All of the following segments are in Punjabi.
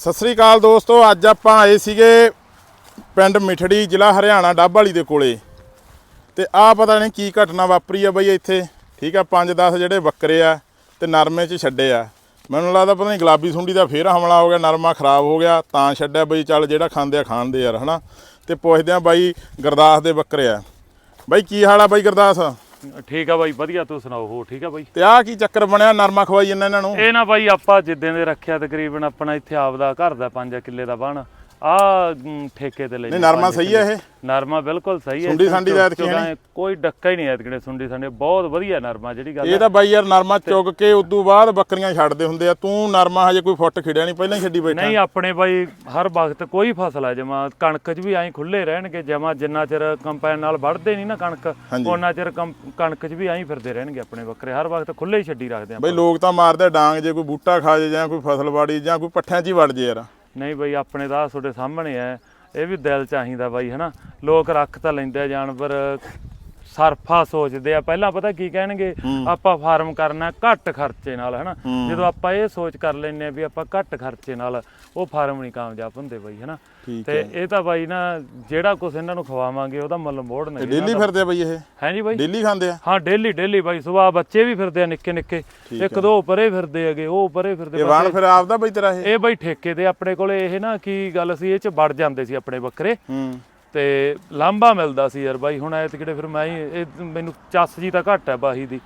ਸਤਿ ਸ੍ਰੀ ਅਕਾਲ ਦੋਸਤੋ, ਅੱਜ ਆਪਾਂ ਆਏ ਸੀਗੇ ਪਿੰਡ ਮਿਠੜੀ, ਜ਼ਿਲ੍ਹਾ ਹਰਿਆਣਾ, ਡੱਬ ਵਾਲੀ ਦੇ ਕੋਲੇ। ਤੇ ਆਹ ਪਤਾ ਨਹੀਂ ਕੀ ਘਟਨਾ ਵਾਪਰੀ ਆ ਬਈ ਇੱਥੇ। ਠੀਕ ਆ 5-10 ਜਿਹੜੇ ਬੱਕਰੇ ਆ ਤੇ ਨਰਮੇ 'ਚ ਛੱਡੇ ਆ। ਮੈਨੂੰ ਲੱਗਦਾ ਪਤਾ ਨਹੀਂ ਗੁਲਾਬੀ ਸੁੰਡੀ ਦਾ ਫੇਰ ਹਮਲਾ ਹੋ ਗਿਆ, ਨਰਮਾ ਖਰਾਬ ਹੋ ਗਿਆ, ਤਾਂ ਛੱਡਿਆ ਬਈ ਚੱਲ ਜਿਹੜਾ ਖਾਂਦੇ ਆ ਖਾਣ ਦੇ ਯਾਰ, ਹਨਾ। ਤੇ ਪੁੱਛਦੇ ਆ ਬਾਈ ਗੁਰਦਾਸ ਦੇ ਬੱਕਰੇ ਆ। ਬਾਈ ਕੀ ਹਾਲ ਆ ਬਾਈ ਗੁਰਦਾਸ? ਠੀਕ ਆ ਬਾਈ ਵਧੀਆ ਤੂੰ ਸੁਣਾਓ ਹੋ ਠੀਕ ਆ ਬਾਈ? ਤੇ ਆਹ ਕੀ ਚੱਕਰ ਬਣਿਆ ਨਰਮਾ ਖਵਾਈ ਜਾਂਦਾ ਇਹਨਾਂ ਨੂੰ? ਇਹ ਨਾ ਬਾਈ ਆਪਾਂ ਜਿੱਦਾਂ ਦੇ ਰੱਖਿਆ ਤਕਰੀਬਨ ਆਪਣਾ ਇੱਥੇ ਆਪਦਾ ਘਰ ਦਾ 5 ਕਿੱਲੇ ਦਾ ਬਣ। ਆ ਠੇਕੇ ਤੇ ਲਈ ਨਹੀਂ ਨਰਮਾ ਸਹੀ ਆ ਇਹ? ਨਰਮਾ ਬਿਲਕੁਲ ਸਹੀ ਹੈ ਸੁੰਡੀ ਸਾਂਡੀ ਦਾ ਐਤਕੀ ਚੌਦਾਂ ਕੋਈ ਡੱਕਾ ਹੀ ਨਹੀਂ ਐਤਕੜੇ ਸੁੰਡੀ ਸਾਂਡੀ ਬਹੁਤ ਵਧੀਆ ਨਰਮਾ ਜਿਹੜੀ ਗੱਲ ਇਹ ਤਾਂ ਬਾਈ ਯਾਰ ਨਰਮਾ ਚੁੱਗ ਕੇ ਉਦੋਂ ਬਾਅਦ ਬੱਕਰੀਆਂ ਛੱਡਦੇ ਹੁੰਦੇ ਆ ਤੂੰ ਨਰਮਾ ਹਜੇ ਕੋਈ ਫੁੱਟ ਖਿੜਿਆ ਨਹੀਂ ਪਹਿਲਾਂ ਹੀ ਛੱਡੀ ਬੈਠਾ। ਨਹੀਂ ਆਪਣੇ ਬਾਈ ਹਰ ਵਕਤ ਕੋਈ ਫਸਲ ਹੈ ਜਮਾ ਕਣਕ 'ਚ ਵੀ ਐਂ ਖੁੱਲੇ ਰਹਿਣਗੇ ਜਮਾ ਜਿੰਨਾ ਚਿਰ ਕੰਪੈਨ ਨਾਲ ਵੜਦੇ ਨਹੀਂ ਨਾ ਕਣਕ ਉਹਨਾਂ ਚਿਰ ਕਣਕ 'ਚ ਵੀ ਐਂ ਫਿਰਦੇ ਰਹਿਣਗੇ ਆਪਣੇ ਬੱਕਰੇ ਹਰ ਵਕਤ ਖੁੱਲੇ ਹੀ ਛੱਡੀ ਰੱਖਦੇ ਆ ਬਈ ਲੋਕ ਤਾਂ ਮਾਰਦੇ ਆ ਡਾਂਗ ਜੇ ਕੋਈ ਬੂਟਾ ਖਾ ਜੇ ਜਾਂ ਕੋਈ ਫਸਲ ਵਾੜੀ ਜਾਂ ਕੋਈ ਪੱਠਿਆਂ 'ਚ ਹੀ ਵੜ ਜੇ ਯਾਰ। ਨਹੀਂ ਬਈ, ਆਪਣੇ ਦਾ ਤੁਹਾਡੇ ਸਾਹਮਣੇ ਹੈ। ਇਹ ਵੀ ਦਿਲ ਚਾਹੀਦਾ ਬਾਈ, ਹਨਾ। ਲੋਕ ਰੱਖ ਤਾਂ ਲੈਂਦੇ ਆ ਜਾਨਵਰ। ਸਰਫਾ ਸੋਚਦੇ ਆ। ਪਹਿਲਾਂ ਪਤਾ ਕੀ ਕਹਿਣਗੇ? ਆਪਾਂ ਫਾਰਮ ਕਰਨਾ ਘੱਟ ਖਰਚੇ ਨਾਲ ਹਨਾ? ਜਦੋਂ ਆਪਾਂ ਇਹ ਸੋਚ ਕਰ ਲੈਨੇ ਆ ਵੀ ਆਪਾਂ ਘੱਟ ਖਰਚੇ ਨਾਲ ਉਹ ਫਾਰਮ ਨਹੀਂ ਕਾਮਯਾਬ ਹੁੰਦੇ ਬਾਈ ਹਨਾ? ਤੇ ਇਹ ਤਾਂ ਬਾਈ ਨਾ ਜਿਹੜਾ ਕੁਝ ਇਹਨਾਂ ਨੂੰ ਖਵਾਵਾਂਗੇ ਉਹਦਾ ਮੁੱਲ ਮੋੜਨਗੇ ਡੇਲੀ ਫਿਰਦੇ ਆ ਬਈ ਇਹ? ਹੈ ਜੀ ਬਾਈ। ਡੇਲੀ ਖਾਂਦੇ ਆ? ਹਾਂ ਡੇਲੀ ਡੇਲੀ ਬਾਈ ਸਵੇਰ ਬੱਚੇ ਵੀ ਫਿਰਦੇ ਆ ਨਿੱਕੇ ਨਿੱਕੇ। ਇੱਕ ਦੋ ਪਰੇ ਫਿਰਦੇ ਹੈਗੇ ਉਹ ਪਰੇ ਫਿਰਦੇ ਇਹ ਵਾਣ ਫਿਰ ਆਪਦਾ ਬਈ ਤੇਰਾ ਇਹ? ਇਹ ਬਈ ਠੇਕੇ ਤੇ ਆਪਣੇ ਕੋਲੇ ਇਹ ਨਾ ਕੀ ਗੱਲ ਸੀ ਇਹ ਚ ਵੜ ਜਾਂਦੇ ਸੀ ਆਪਣੇ ਬੱਕਰੇ। ਹੂੰ। ਤੇ ਲਾਂਭਾ ਮਿਲਦਾ ਸੀ ਯਾਰ ਬਾਈ ਹੁਣ ਐਤ ਕਿਹੜੇ ਫਿਰ ਮੈਂ ਹੀ ਇਹ ਮੈਨੂੰ ਚੱਸ ਜੀ ਤਾਂ ਘੱਟ ਹੈ ਬਾਹੀ ਦੀ।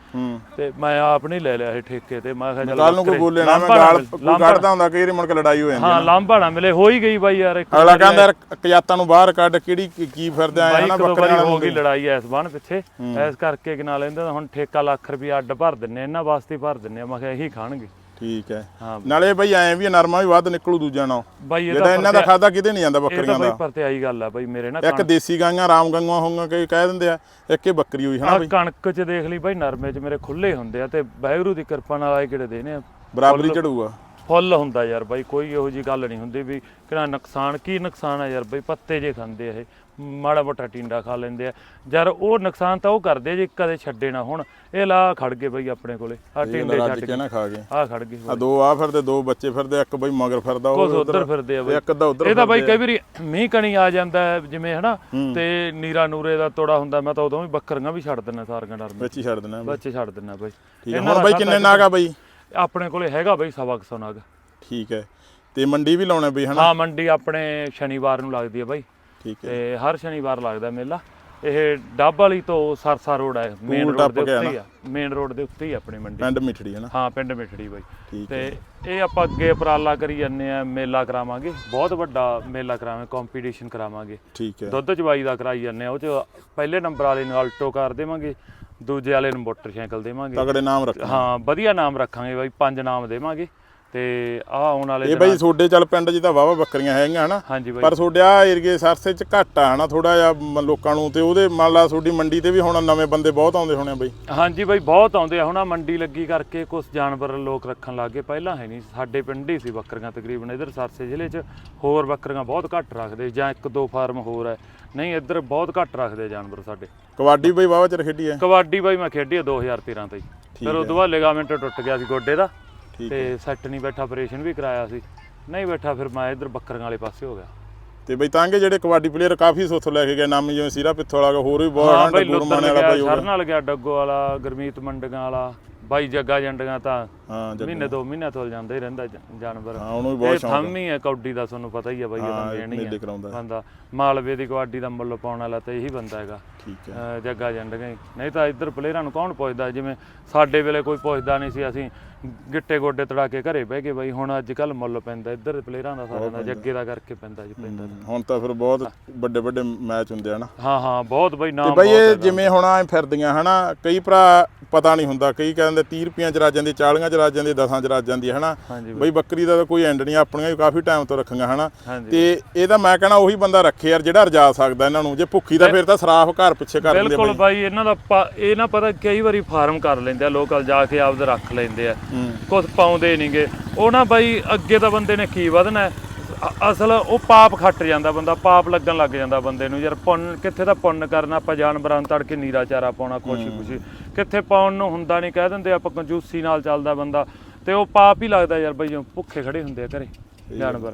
ਤੇ ਮੈਂ ਆਪ ਨਹੀਂ ਲੈ ਲਿਆ ਇਹ ਠੇਕੇ ਤੇ ਮੈਂ ਕਿਹਾ ਚੱਲ ਕੱਲ ਨੂੰ ਕੋਈ ਬੱਕਰੇ- ਬੋਲੇ ਨਾ ਮੈਂ ਗਾਲ ਕੱਢਦਾ ਹੁੰਦਾ ਕਈ ਵਾਰੀ ਮੁੜ ਕੇ ਲੜਾਈ ਹੋ ਜਾਂਦੀ ਹਾਂ ਲਾਂਭਾ ਨਾ ਮਿਲੇ ਹੋ ਹੀ ਗਈ ਬਾਈ ਯਾਰ ਇੱਕ ਅਗਲਾ ਕਹਿੰਦਾ ਯਾਰ ਕਜਾਤਾਂ ਨੂੰ ਬਾਹਰ ਕੱਢ ਕਿਹੜੀ ਕੀ- ਫਿਰਦੇ ਦੋ ਬੱਕਰੀਆਂ ਵਾਰੀ ਹੋ ਗਈ ਲੜਾਈ ਐਸ ਬਣ ਪਿੱਛੇ। ਐਸ ਕਰਕੇ ਕਿ ਨਾਲ ਇਹਦਾ ਹੁਣ ਠੇਕਾ ਲੱਖ ਰੁਪਏ ਅੱਡ ਭਰ ਦਿੰਨੇ ਇਹਨਾਂ ਵਾਸਤੇ ਭਰ ਦਿੰਨੇ ਆ ਮੈਂ ਕਿਹਾ ਇਹੀ ਖਾਣਗੇ। ਠੀਕ ਹੈ। ਹਾਂ ਨਾਲੇ ਬਈ ਐਂ ਵੀ ਆ, ਨਰਮਾ ਵੀ ਵੱਧ ਨਿਕਲੂ ਦੂਜਾ ਨਾਲ। ਬਾਈ ਇਹ ਜਿਹੜਾ ਤਾਂ ਇਹਨਾਂ ਦਾ ਖਾਦਾ ਕਿਤੇ ਨਹੀਂ ਜਾਂਦਾ ਇਹ ਬੱਕਰੀਆਂ ਤਾਂ ਬਾਈ ਦਾ। ਪਰਤੇ ਆਈ ਗੱਲ ਆ ਬਾਈ ਮੇਰੇ ਨਾਲ ਇੱਕ ਦੇਸੀ ਗਾਈਆਂ ਰਾਮ ਗਾਈਆਂ ਹੋਊਗਾ ਕਈ ਕਹਿ ਦਿੰਦੇ ਆ ਇੱਕ ਇਹ ਬੱਕਰੀ ਹੋਈ ਹਨਾ ਆ ਬਈ? ਕਣਕ ਚ ਦੇਖ ਲਈ ਬਾਈ ਨਰਮੇ ਚ ਮੇਰੇ ਖੁੱਲੇ ਹੁੰਦੇ ਆ ਤੇ ਵਾਹਿਗੁਰੂ ਦੀ ਕਿਰਪਾ ਨਾਲ ਆਏ ਕਿਹੜੇ ਦੇ ਨੇ ਬਰਾਬਰੀ ਚੜੂਗਾ ਫੁੱਲ ਹੁੰਦਾ ਯਾਰ ਬਾਈ ਕੋਈ ਇਹੋ ਜੀ ਗੱਲ ਨਹੀਂ ਹੁੰਦੀ ਵੀ ਕਿਹੜਾ ਨੁਕਸਾਨ ਕੀ ਨੁਕਸਾਨ ਆ ਯਾਰ ਬਾਈ ਪੱਤੇ ਜੇ ਖਾਂਦੇ ਆ ਇਹ ਮਾੜਾ ਮੋਟਾ ਟਿੰਡਾ ਖਾ ਲੈਂਦੇ ਆ। ਯਾਰ ਉਹ ਨੁਕਸਾਨ ਤਾਂ ਉਹ ਕਰਦੇ ਜੇ ਕਦੇ ਛੱਡੇ ਨਾ ਹੁਣ। ਇਹ ਲਾ ਖੜ ਗਏ ਬਾਈ ਆਪਣੇ ਕੋਲੇ ਆ ਟਿੰਡੇ ਛੱਡ ਕੇ ਕੇ। ਨਾ ਖਾ ਗਏ? ਆ ਖੜ ਗਏ ਆ ਦੋ ਆ ਫਿਰਦੇ ਦੋ ਬੱਚੇ ਫਿਰਦੇ ਇੱਕ ਬਈ ਮਗਰ ਫਿਰਦਾ ਉਹ ਉਧਰ ਫਿਰਦੇ ਆ ਬਾਈ। ਇੱਕ ਅੱਧਾ ਉਧਰ ਇਹ ਤਾਂ ਬਾਈ ਕਈ ਵਾਰੀ ਮੀਂਹ ਕਣੀ ਆ ਜਾਂਦਾ ਜਿਵੇਂ ਹਨਾ ਤੇ ਨੀਰਾ ਨੂਰੇ ਦਾ ਤੋੜਾ ਹੁੰਦਾ ਮੈਂ ਤਾਂ ਉਦੋਂ ਵੀ ਬੱਕਰੀਆਂ ਵੀ ਛੱਡ ਦਿੰਦਾ ਸਾਰੀਆਂ ਡਰਮੇ ਵਿੱਚ ਹੀ ਛੱਡ ਬਈ। ਬੱਚੇ ਛੱਡ ਦਿੰਦਾ ਬਾਈ। ਹੁਣ ਬਈ ਕਿੰਨੇ ਨਾਗ ਆ ਬਈ? ਆਪਣੇ ਕੋਲੇ ਹੈਗਾ ਬਾਈ ਸਵਾ ਕੁ ਸੌ ਨਗ। ਠੀਕ ਹੈ। ਤੇ ਮੰਡੀ ਵੀ ਲਾਉਣੇ ਬਈ ਹਨਾ? ਹਾਂ ਮੰਡੀ ਆਪਣੇ ਸ਼ਨੀਵਾਰ ਨੂੰ ਲੱਗਦੀ ਹੈ ਬਾਈ। ਠੀਕ ਹੈ। ਤੇ ਹਰ ਸ਼ਨੀਵਾਰ ਲੱਗਦਾ ਮੇਲਾ। ਇਹ ਡੱਬ ਵਾਲੀ ਤੋਂ ਸਰਸਾ ਰੋਡ ਹੈ ਮੇਨ ਰੋਡ ਦੇ ਉੱਤੇ ਹੀ ਆ। ਮੇਨ ਰੋਡ ਦੇ ਉੱਤੇ ਹੀ ਆਪਣੀ ਮੰਡੀ। ਪਿੰਡ ਮਿਠੜੀ ਹਨਾ ਹਾਂ ਪਿੰਡ ਮਿਠੜੀ ਬਾਈ। ਤੇ ਇਹ ਆਪਾਂ ਅੱਗੇ ਉਪਰਾਲਾ ਕਰੀ ਜਾਂਦੇ ਆ ਮੇਲਾ ਕਰਾਵਾਂਗੇ। ਬਹੁਤ ਵੱਡਾ ਮੇਲਾ ਕਰਾਵਾਂਗੇ ਕੰਪੀਟੀਸ਼ਨ ਕਰਾਵਾਂਗੇ। ਠੀਕ ਹੈ। ਦੁੱਧ ਚਵਾਈ ਦਾ ਕਰਾਈ ਜਾਂਦੇ ਆ ਉਹ ਚ ਪਹਿਲੇ ਨੰਬਰ ਵਾਲੇ ਨੂੰ ਆਲਟੋ ਕਰ ਦੇਵਾਂਗੇ ਦੂਜੇ ਵਾਲੇ ਨੂੰ ਮੋਟਰਸਾਈਕਲ ਦੇਵਾਂਗੇ। ਤਗੜੇ ਨਾਮ ਰੱਖ ਹਾਂ ਵਧੀਆ ਨਾਮ ਰੱਖਾਂਗੇ ਬਾਈ ਪੰਜ ਨਾਮ ਦੇਵਾਂਗੇ। ਤੇ ਆ ਆਉਣ ਵਾਲੇ ਇਹ ਬਈ ਤੁਹਾਡੇ ਚੱਲ ਪਿੰਡ 'ਚ ਤਾਂ ਵਾਵਾ ਬੱਕਰੀਆਂ ਹੈਗੀਆਂ ਹਨਾ। ਪਰ ਤੁਹਾਡੇ ਆ ਏਰੀਏ ਸਰਸੇ 'ਚ ਘੱਟ ਆ ਹਨਾ ਥੋੜਾ ਜਿਹਾ ਲੋਕਾਂ ਨੂੰ ਤੇ ਉਹਦੇ ਮੰਨ ਲਾ ਤੁਹਾਡੀ ਮੰਡੀ ਤੇ ਵੀ ਹੁਣ ਨਵੇਂ ਬੰਦੇ ਬਹੁਤ ਆਉਂਦੇ ਹੋਣੇ ਬਈ। ਹਾਂਜੀ ਬਾਈ ਬਹੁਤ ਆਉਂਦੇ ਆ। ਹੁਣ ਮੰਡੀ ਲੱਗੀ ਕਰਕੇ ਕੁਝ ਜਾਨਵਰ ਲੋਕ ਰੱਖਣ ਲੱਗੇ ਪਹਿਲਾਂ ਹੈ ਨਹੀਂ ਸਾਡੇ ਪਿੰਡ ਹੀ ਸੀ ਬੱਕਰੀਆਂ ਤਕਰੀਬਨ। ਇਧਰ ਸਰਸੇ ਜ਼ਿਲ੍ਹੇ 'ਚ ਹੋਰ ਬੱਕਰੀਆਂ ਬਹੁਤ ਘੱਟ ਰੱਖਦੇ ਜਾਂ ਇੱਕ ਦੋ ਫਾਰਮ ਹੋਰ ਹੈ। ਨਹੀਂ ਇੱਧਰ ਬਹੁਤ ਘੱਟ ਰੱਖਦੇ ਜਾਨਵਰ ਸਾਡੇ। ਕਬੱਡੀ ਬਈ ਵਾਵਾ ਚਿਰ ਖੇਡੀ ਹੈ? ਕਬੱਡੀ ਬਾਈ ਮੈਂ ਖੇਡੀ ਆ 2013 ਤੇ। ਫਿਰ ਉਦੋਂ ਬਾਅਦ ਲਿਗਾਮੈਂਟ ਟੁੱਟ ਗਿਆ ਸੀ ਗੋਡੇ ਦਾ। ਠੀਕ ਤੇ ਸੈੱਟ ਨਹੀਂ ਬੈਠਾ ਆਪਰੇਸ਼ਨ ਵੀ ਕਰਾਇਆ ਸੀ। ਨਹੀਂ ਬੈਠਾ ਫਿਰ ਮੈਂ ਇੱਧਰ ਬੱਕਰੀਆਂ ਵਾਲੇ ਪਾਸੇ ਹੋ ਗਿਆ। ਤੇ ਬਈ ਤਾਂਗੇ ਜਿਹੜੇ ਕਬੱਡੀ ਪਲੇਅਰ ਕਾਫੀ ਸੋਥੋਂ ਲੈ ਕੇ ਗਏ ਨਾਮੀ ਜਿਵੇਂ ਸੀਰਾ ਪਿੱਥੋਂ ਵਾਲਾ ਹੋਰ ਵੀ ਬਹੁਤ ਹਾਂ ਬਾਈ ਰਮਾਣੇ ਵਾਲਾ ਉਹ। ਸ਼ਰਨ ਨਾਲ ਗਿਆ ਡੱਗੋ ਵਾਲਾ ਗਰਮੀਤ ਮੰਡਗਾਂ ਵਾਲਾ। ਬਾਈ ਜੱਗਾ ਜੰਡਗਾਂ ਤਾਂ ਹਾਂ ਜੱਗ। ਮਹੀਨੇ ਦੋ ਮਹੀਨੇ ਤੋਂ ਜਾਂਦਾ ਹੀ ਰਹਿੰਦਾ ਜ- ਜਾਨਵਰ। ਹਾਂ ਉਹਨੂੰ ਵੀ ਇਹ ਬਹੁਤ ਸ਼ੌਂਕ ਥੰਮ ਹੀ ਹੈ ਕੌਡੀ ਦਾ ਤੁਹਾਨੂੰ ਪਤਾ ਹੀ ਹੈ ਬਾਈ ਇਹ ਹਾਂ, ਬੰਦੇ ਨਹੀਂ ਮੇਲੇ ਹੈ ਕਰਾਉਂਦਾ। ਬੰਦਾ ਮਾਲਵੇ ਦੀ ਕਬੱਡੀ ਦਾ ਮੁੱਲ ਪਾਉਣ ਵਾਲਾ ਤਾਂ ਇਹੀ ਬੰਦਾ ਹੈਗਾ। ਠੀਕ ਹੈ। ਅਹ ਜੱਗਾ ਜੰਡਗਾ ਹੀ। ਨਹੀਂ ਤਾਂ ਇੱਧਰ ਪਲੇਅਰਾਂ ਨੂੰ ਕੌਣ ਪੁੱਛਦਾ? ਜਿਵੇਂ ਸਾਡੇ ਵੇਲੇ ਕੋਈ ਪੁੱਛਦਾ ਨਹੀਂ ਸੀ ਅਸੀਂ ਗਿੱਟੇ ਗੋਡੇ ਤੜਾ ਕੇ ਘਰੇ ਬਹਿ ਗਏ ਬਾਈ ਹੁਣ ਅੱਜ ਕੱਲ ਮੁੱਲ ਪੈਂਦਾ। ਇੱਧਰ ਪਲੇਅਰਾਂ ਦਾ ਸਾਰਿਆਂ ਦਾ ਜੱਗੇ ਦਾ ਕਰਕੇ ਪੈਂਦਾ ਜੀ ਪੈਂਦਾ। ਹੁਣ ਤਾਂ ਫਿਰ ਬਹੁਤ ਵੱਡੇ ਵੱਡੇ ਮੈਚ ਹੁੰਦੇ ਆ ਨਾ। ਹਾਂ ਹਾਂ ਬਹੁਤ ਬਾਈ ਤੇ ਨਾਮ ਬਈ ਬਹੁਤ ਇਹ ਹੈਗਾ। ਜਿਵੇਂ ਹੁਣ ਐ ਫਿਰਦੀਆਂ ਹਨਾ ਕਈ ਭਰਾ ਪਤਾ ਨਹੀਂ ਹੁੰਦਾ। ਕਈ ਕਹਿੰਦੇ 30 ਰੁਪਈਆਂ ਚ ਰੱਜ ਜਾਂਦੀ 40 ਚ ਰੱਜ ਜਾਂਦੀ 10 ਚ ਰੱਜ ਜਾਂਦੀ ਹਨਾ? ਬਈ। ਬੱਕਰੀ ਦਾ ਤਾਂ ਕੋਈ ਐਂਡ ਨਹੀਂ ਆਪਣੀਆਂ ਵੀ ਕਾਫੀ ਟਾਈਮ ਤੋਂ ਰੱਖੀਆਂ ਹਨਾ? ਤੇ ਇਹ ਤਾਂ ਮੈਂ ਕਹਣਾ ਉਹੀ ਬੰਦਾ ਰੱਖੇ ਯਾਰ ਜਿਹੜਾ ਰਜਾ ਸਕਦਾ ਇਹਨਾਂ ਨੂੰ। ਜੇ ਭੁੱਖੀ ਦਾ ਫਿਰ ਤਾਂ ਸਰਾਫ ਘਰ ਪਿੱਛੇ ਕਰ ਦਿੰਦੇ ਬਿਲਕੁਲ ਬਾਈ। ਇਹਨਾਂ ਦਾ ਇਹ ਨਾ ਪਤਾ ਕਈ ਵਾਰੀ ਫਾਰਮ ਕਰ ਲੈਂਦੇ ਆ ਲੋਕਲ ਜਾ ਕੇ ਆਪਦੇ ਰੱਖ ਲੈਂਦੇ ਆ। ਕੁਝ ਪਾਉਂਦੇ ਨਹੀਂਗੇ ਉਹ ਨਾ ਬਾਈ ਅੱਗੇ ਤਾਂ ਬੰਦੇ ਨੇ ਕੀ ਵਧਣਾ? ਅ- ਅਸਲ ਉਹ ਪਾਪ ਖੱਟ ਜਾਂਦਾ ਬੰਦਾ ਪਾਪ ਲੱਗਣ ਲੱਗ ਜਾਂਦਾ ਬੰਦੇ ਨੂੰ। ਯਾਰ ਪੁੰਨ ਕਿੱਥੇ ਤਾਂ ਪੁੰਨ ਕਰਨਾ? ਆਪਾਂ ਜਾਨਵਰਾਂ ਨੂੰ ਤੜਕੇ ਨੀਰਾ ਚਾਰਾ ਪਾਉਣਾ ਖੁਸ਼ੀ ਖੁਸ਼ੀ। ਕਿੱਥੇ ਪਾਉਣ ਨੂੰ ਹੁੰਦਾ ਨਹੀਂ ਕਹਿ ਦਿੰਦੇ ਆਪਾਂ ਕੰਜੂਸੀ ਨਾਲ ਚੱਲਦਾ ਬੰਦਾ। ਤੇ ਉਹ ਪਾਪ ਹੀ ਲੱਗਦਾ ਯਾਰ ਬਈ ਜਿਵੇਂ ਭੁੱਖੇ ਖੜੇ ਹੁੰਦੇ ਆ ਘਰੇ ਜਾਨਵਰ।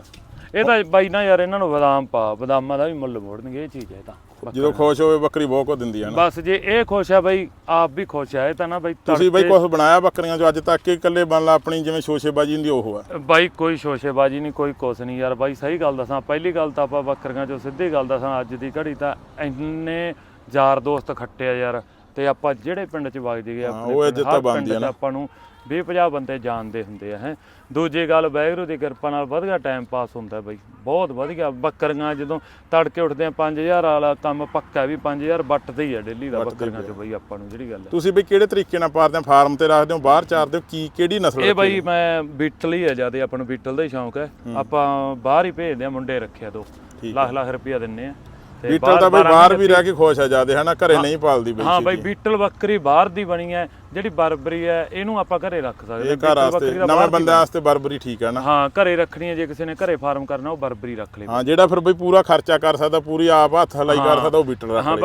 ਇਹ ਤਾਂ ਬਾਈ ਨਾ ਯਾਰ ਇਹਨਾਂ ਨੂੰ ਬਦਾਮ ਪਾ ਬਦਾਮਾਂ ਦਾ ਵੀ ਮੁੱਲ ਮੋੜਨਗੇ ਇਹ ਚੀਜ਼ ਹੈ ਇਹ ਤਾਂ। ਜਦੋਂ ਖੁਸ਼ ਹੋਵੇ ਬੱਕਰੀ ਬਹੁਤ ਕੁ ਦਿੰਦੀ ਆ ਨਾ। ਬਸ ਜੇ ਇਹ ਖੁਸ਼ ਹੈ ਬਾਈ ਆਪ ਵੀ ਖੁਸ਼ ਹੈ ਇਹ ਤਾਂ ਨਾ ਬਾਈ ਤੁਸੀਂ ਬਈ ਕੁਝ ਬਣਾਇਆ ਬੱਕਰੀਆਂ ਚੋਂ? ਅੱਜ ਤੱਕ ਕਿ ਇਕੱਲੇ ਬਣ ਲਾ ਆਪਣੀ ਜਿਵੇਂ ਸ਼ੋਸ਼ੇਬਾਜੀ ਹੁੰਦੀ ਉਹ ਆ। ਬਾਈ ਕੋਈ ਸ਼ੋਸ਼ੇਬਾਜੀ ਨਹੀਂ ਕੋਈ ਕੁਛ ਨਹੀਂ ਯਾਰ। ਬਾਈ ਸਹੀ ਗੱਲ ਦੱਸਾਂ ਪਹਿਲੀ ਗੱਲ ਤਾਂ ਆਪਾਂ ਬੱਕਰੀਆਂ ਚੋਂ ਸਿੱਧੀ ਗੱਲ ਦੱਸਾਂ ਅੱਜ ਦੀ ਘੜੀ ਤਾਂ ਇੰਨੇ ਯਾਰ ਦੋਸਤ ਖੱਟੇ ਆ ਯਾਰ। ਤੇ ਆਪਾਂ ਜਿਹੜੇ ਪਿੰਡ 'ਚ ਵਗ ਜੀਏ ਉਹ ਇੱਜ਼ਤ ਤਾਂ ਬਣਦੀ ਆ ਨਾ। ਆਪਾਂ ਨੂੰ 20 50 ਬੰਦੇ ਜਾਣਦੇ ਹੁੰਦੇ ਆ ਹੈ। ਦੂਜੀ ਗੱਲ ਵੈਗਰੂ ਦੀ ਕਿਰਪਾ ਨਾਲ ਵਧੀਆ ਟਾਈਮ ਪਾਸ ਹੁੰਦਾ ਬਾਈ ਬਹੁਤ ਵਧੀਆ। ਬੱਕਰੀਆਂ ਜਦੋਂ ਤੜਕੇ ਉੱਠਦੇ ਆ 5000 ਵਾਲਾ ਕੰਮ ਪੱਕਾ ਵੀ 5000 ਵੱਟਦੇ ਹੀ ਆ ਡੇਲੀ ਦਾ ਬੱਕਰੀਆਂ 'ਚ ਬਾਈ ਆਪਾਂ ਨੂੰ ਜਿਹੜੀ ਗੱਲ ਹੈ ਤੁਸੀਂ ਬਈ ਕਿਹੜੇ ਤਰੀਕੇ ਨਾਲ ਪਾਲਦੇ ਹੋ? ਫਾਰਮ ਤੇ ਰੱਖਦੇ ਹੋ ਬਾਹਰ ਚਾਰਦੇ ਹੋ ਕੀ ਕਿਹੜੀ ਨਸਲ ਇਹ ਬਾਈ ਮੈਂ ਬੀਟਲ ਹੀ ਆ ਜ਼ਿਆਦਾ ਆਪਾਂ ਨੂੰ ਬੀਟਲ ਦਾ ਹੀ ਸ਼ੌਂਕ ਹੈ। ਆਪਾਂ ਬਾਹਰ ਹੀ ਭੇਜਦੇ ਆ ਮੁੰਡੇ ਰੱਖਿਆ ਦੋ। ਲੱਖ ਲੱਖ ਰੁਪਇਆ ਦਿੰਨੇ ਆ। ਬੀਟਲ ਤਾਂ ਬਈ ਬਾਹਰ ਵੀ ਰਹਿ ਕੇ ਖੁਸ਼ ਆ ਜਾਦੇ ਹਨਾ ਘਰੇ ਨਹੀਂ ਪਾਲਦੀ ਬਈ ਹਾਂ ਬਾਈ। ਬੀਟਲ ਬੱਕਰੀ ਬਾਹਰ ਦੀ ਬਣੀ ਹੈ ਜਿਹੜੀ ਬਰਬਰੀ ਹੈ ਇਹਨੂੰ ਆਪਾਂ ਘਰੇ ਰੱਖ ਸਕਦੇ ਇਹ ਹਾਂ। ਘਰ ਬੀਟਲ ਵਾਸਤੇ ਬੱਕਰੀ ਦਾ ਨਵੇਂ ਬੰਦੇ ਵਾਸਤੇ ਬਰਬਰੀ ਠੀਕ ਹੈ ਨਾ ਹਾਂ ਘਰੇ ਰੱਖਣੀ ਹੈ ਜੇ ਕਿਸੇ ਨੇ ਘਰੇ ਫਾਰਮ ਕਰਨਾ ਉਹ ਬਰਬਰੀ ਰੱਖ ਲੇ ਹਾਂ ਜਿਹੜਾ ਫਿਰ ਬਈ ਪੂਰਾ ਖਰਚਾ ਕਰ ਸਕਦਾ ਪੂਰੀ ਆਪ ਹੱਥ ਹਲਾਈ ਕਰ ਸਕਦਾ ਉਹ ਬੀਟਲ ਰੱਖ ਹਾਂ ਲੇ